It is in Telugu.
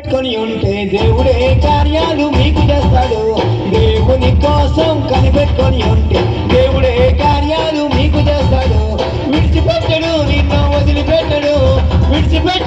పెట్టుకొని ఉంటే దేవుడే కార్యాలు మీకు చేస్తాడు. దేవుని కోసం కనిపెట్టుకొని ఉంటే దేవుడే కార్యాలు మీకు చేస్తాడు. విడిచిపెట్టడు నిన్న వదిలిపెట్టడు విడిచిపెట్టు